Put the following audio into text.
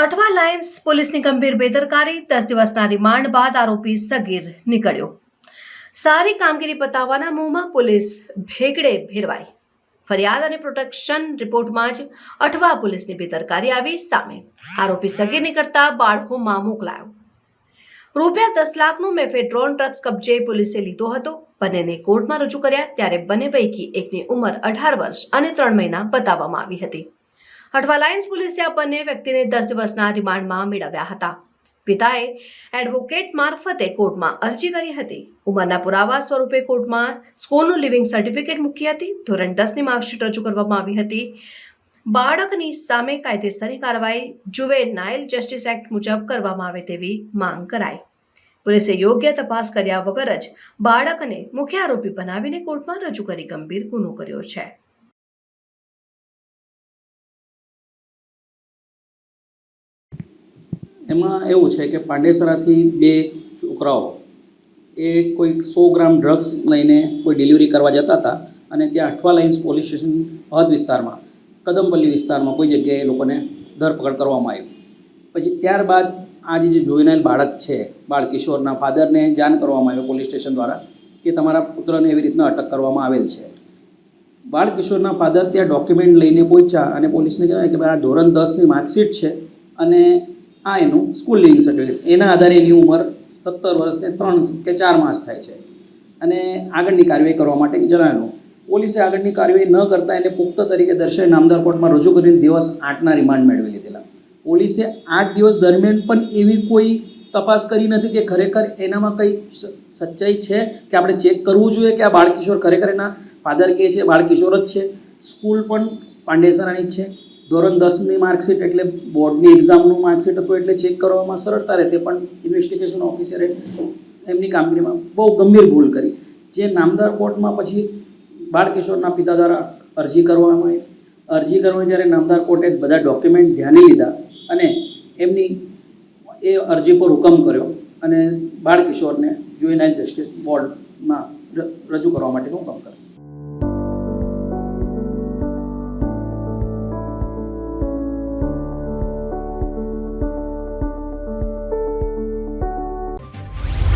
Athwa Lions પોલીસની ગંભીર બેદરકારી, દસ દિવસના રિમાન્ડ બાદ આરોપી સગીર નીકળ્યો. સારી કામગીરી બતાવવાના મોંમાં પોલીસ ભેગડે ભેરવાઈ. ફરિયાદ અને પ્રોટેક્શન રિપોર્ટમાં જ અઠવા પોલીસની બેદરકારી આવી સામે. આરોપી સગીર નીકળતા બાળકોમાં મોકલાયો. રૂપિયા દસ લાખનું મેફેડ્રોન ડ્રગ્સ કબજે પોલીસે લીધો હતો. બંનેને કોર્ટમાં રજૂ કર્યા ત્યારે બંને પૈકી એકની ઉંમર અઢાર વર્ષ અને ત્રણ મહિના બતાવવામાં આવી હતી. અઠવા લાયન્સ પોલીસે આ બંને વ્યક્તિને દસ દિવસના રિમાન્ડમાં મેળવ્યા હતા. પિતાએ એડવોકેટ મારફતે કોર્ટમાં અરજી કરી હતી. ઉંમરના પુરાવા સ્વરૂપે કોર્ટમાં સ્કૂલનું લિવિંગ સર્ટિફિકેટ મૂકી હતી. ધોરણ દસની માર્કશીટ રજૂ કરવામાં આવી હતી. બાળકની સામે કાયદેસરની કાર્યવાહી જુવેનાઇલ જસ્ટિસ એક્ટ મુજબ કરવામાં આવે તેવી માંગ કરાઈ. પોલીસે યોગ્ય તપાસ કર્યા વગર જ બાળકને મુખ્ય આરોપી બનાવીને કોર્ટમાં રજૂ કરી ગંભીર ગુનો કર્યો છે. એમાં એવું છે કે પાંડેસરાથી બે છોકરાઓ, એ કોઈ સો ગ્રામ ડ્રગ્સ લઈને કોઈ ડિલિવરી કરવા જતા હતા અને ત્યાં અઠવા લાઇન્સ પોલીસ સ્ટેશન હદ વિસ્તારમાં, કદમપલ્લી વિસ્તારમાં કોઈ જગ્યાએ એ લોકોને ધરપકડ કરવામાં આવ્યું પછી ત્યારબાદ આજે જે જોઈનાલ બાળક છે બાળકિશોરના ફાધરને જાણ કરવામાં આવ્યો પોલીસ સ્ટેશન દ્વારા કે તમારા પુત્રને એવી રીતના અટક કરવામાં આવેલ છે. બાળકિશોરના ફાધર ત્યાં ડોક્યુમેન્ટ લઈને પહોંચ્યા અને પોલીસને કહેવાય કે ભાઈ આ ધોરણ દસની માર્કશીટ છે અને આ એનું સ્કૂલ લિવિંગ સર્ટિફિકેટ એના આધારે એની ઉંમર સત્તર વર્ષને ત્રણ કે ચાર માસ થાય છે. અને આગળની કાર્યવાહી કરવા માટે જણાવેલું પોલીસે આગળની કાર્યવાહી ન કરતા એને પુખ્ત તરીકે દર્શાવી નામદાર કોર્ટમાં રજૂ કરીને દિવસ આઠના રિમાન્ડ મેળવી લીધેલા. પોલીસે આઠ દિવસ દરમિયાન પણ એવી કોઈ તપાસ કરી નથી કે ખરેખર એનામાં કંઈ સચ્ચાઈ છે કે આપણે ચેક કરવું જોઈએ કે આ બાળકિશોર ખરેખર એના ફાધર કે છે, બાળકિશોર જ છે. સ્કૂલ પણ પાંડેસરાની જ છે. ધોરણ દસની માર્કશીટ એટલે બોર્ડની એક્ઝામનું માર્કશીટ હતું એટલે ચેક કરવામાં સરળતા રહે તે પણ ઇન્વેસ્ટિગેશન ઓફિસરે એમની કામગીરીમાં બહુ ગંભીર ભૂલ કરી. જે નામદાર કોર્ટમાં પછી બાળકિશોરના પિતા દ્વારા અરજી કરવામાં આવી. અરજી કરવામાં જ્યારે નામદાર કોર્ટે બધા ડોક્યુમેન્ટ ધ્યાને લીધા અને એમની એ અરજી પર હુકમ કર્યો અને બાળકિશોરને જુએનાઇલ જસ્ટિસ બોર્ડમાં રજૂ કરવા માટેનો હુકમ કર્યો.